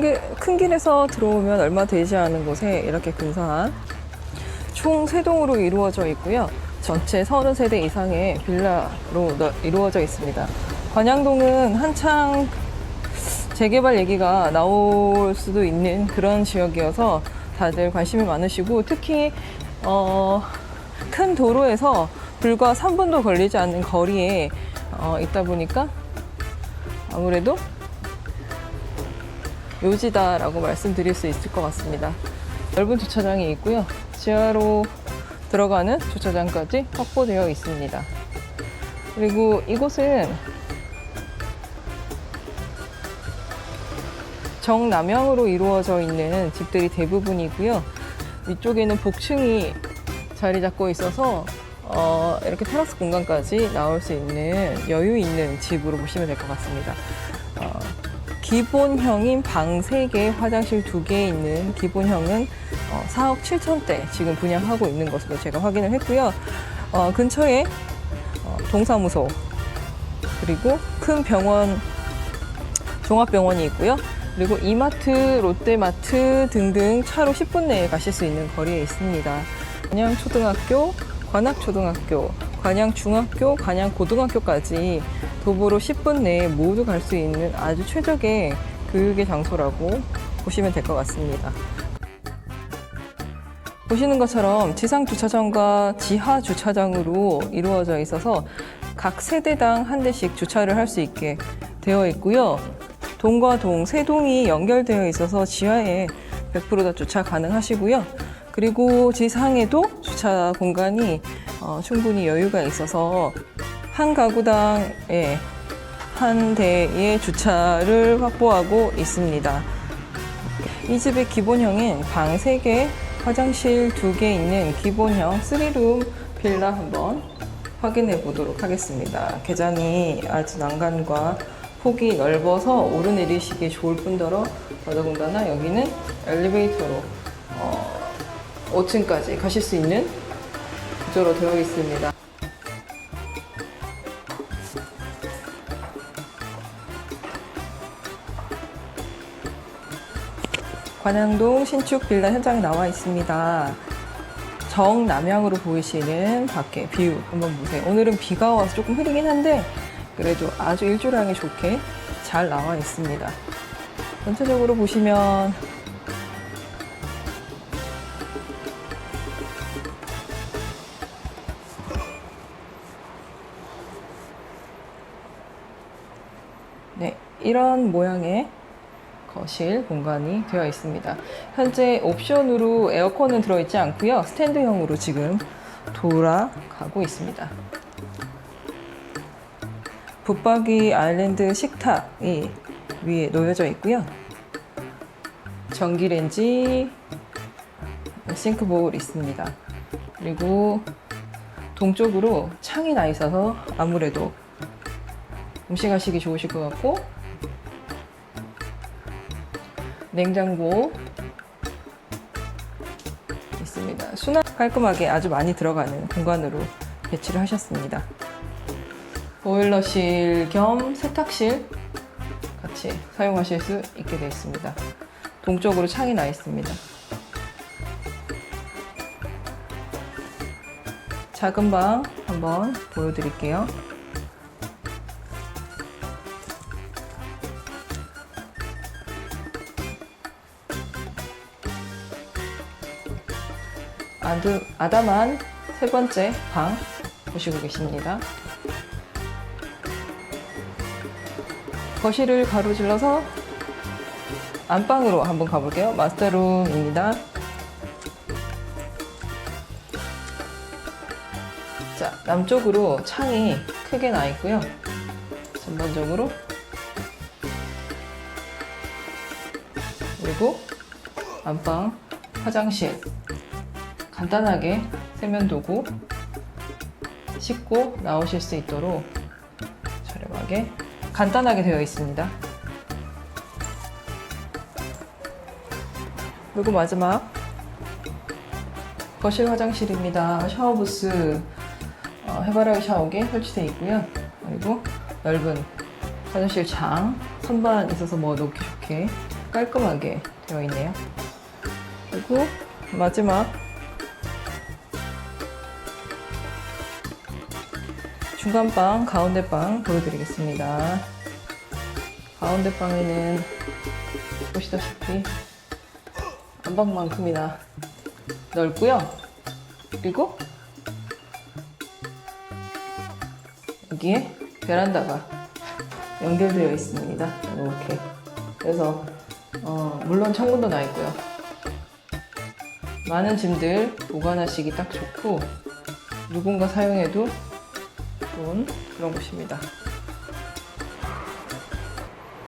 큰, 길에서 들어오면 얼마 되지 않은 곳에 이렇게 근사한 총 세동으로 이루어져 있고요. 전체 33대 이상의 빌라로 너- 이루어져 있습니다. 관양동은 한창 재개발 얘기가 나올 수도 있는 그런 지역이어서 다들 관심이 많으시고 특히 어, 큰 도로에서 불과 3분도 걸리지 않는 거리에 어, 있다 보니까 아무래도 묘지다라고 말씀드릴 수 있을 것 같습니다. 넓은 주차장이 있고요. 지하로 들어가는 주차장까지 확보되어 있습니다. 그리고 이곳은 정남향으로 이루어져 있는 집들이 대부분이고요. 위쪽에는 복층이 자리 잡고 있어서 어, 이렇게 테라스 공간까지 나올 수 있는 여유 있는 집으로 보시면 될 것 같습니다. 어, 기본형인 방 3개, 화장실 2개 있는 기본형은 어, 4억 7천대 지금 분양하고 있는 것으로 제가 확인을 했고요. 어, 근처에 어, 동사무소 그리고 큰 병원 종합병원이 있고요. 그리고 이마트, 롯데마트 등등 차로 10분 내에 가실 수 있는 거리에 있습니다. 관양초등학교, 관악초등학교, 관양중학교, 관양고등학교까지 도보로 10분 내에 모두 갈 수 있는 아주 최적의 교육의 장소라고 보시면 될 것 같습니다. 보시는 것처럼 지상 주차장과 지하 주차장으로 이루어져 있어서 각 세대당 한 대씩 주차를 할 수 있게 되어 있고요. 동과 동, 세 동이 연결되어 있어서 지하에 100%다 주차 가능하시고요. 그리고 지상에도 주차 공간이 어, 충분히 여유가 있어서 한 가구당에 한 대의 주차를 확보하고 있습니다. 이 집의 기본형인 방 3개, 화장실 2개 있는 기본형 3룸 빌라 한번 확인해 보도록 하겠습니다. 계단이 아주 난간과 폭이 넓어서 오르내리시기 좋을 뿐더러 더더군다나 여기는 엘리베이터로 어, 5층까지 가실 수 있는 구조로 되어 있습니다. 관양동 신축 빌라 현장에 나와 있습니다. 정남향으로 보이시는 밖에 뷰 한번 보세요. 오늘은 비가 와서 조금 흐리긴 한데 그래도 아주 일조량이 좋게 잘 나와 있습니다. 전체적으로 보시면 네, 이런 모양의 거실 공간이 되어 있습니다. 현재 옵션으로 에어컨은 들어있지 않고요. 스탠드형으로 지금 돌아가고 있습니다. 붙박이 아일랜드 식탁이 위에 놓여져 있고요. 전기레인지, 싱크볼 있습니다. 그리고 동쪽으로 창이 나 있어서 아무래도 음식 하시기 좋으실 것 같고 냉장고 있습니다. 수납 깔끔하게 아주 많이 들어가는 공간으로 배치를 하셨습니다. 보일러실 겸 세탁실 같이 사용하실 수 있게 되어 있습니다. 동쪽으로 창이 나 있습니다. 작은 방 한번 보여드릴게요. 아드, 아담한 세 번째 방 보시고 계십니다. 거실을 가로질러서 안방으로 한번 가볼게요. 마스터룸입니다. 자, 남쪽으로 창이 크게 나 있고요. 전반적으로. 그리고 안방, 화장실. 간단하게 세면도구 씻고 나오실 수 있도록 저렴하게 간단하게 되어 있습니다. 그리고 마지막 거실 화장실입니다. 샤워 부스 어, 해바라기 샤워기 설치되어 있고요. 그리고 넓은 화장실 장 선반 있어서 뭐 놓기 좋게 깔끔하게 되어 있네요. 그리고 마지막 중간 방, 가운데 방 보여드리겠습니다. 가운데 방에는 보시다시피 안방만큼이나 넓고요. 그리고 여기에 베란다가 연결되어 있습니다. 이렇게. 그래서 어, 물론 창문도 나 있고요. 많은 짐들 보관하시기 딱 좋고 누군가 사용해도 좋은 그런 곳입니다.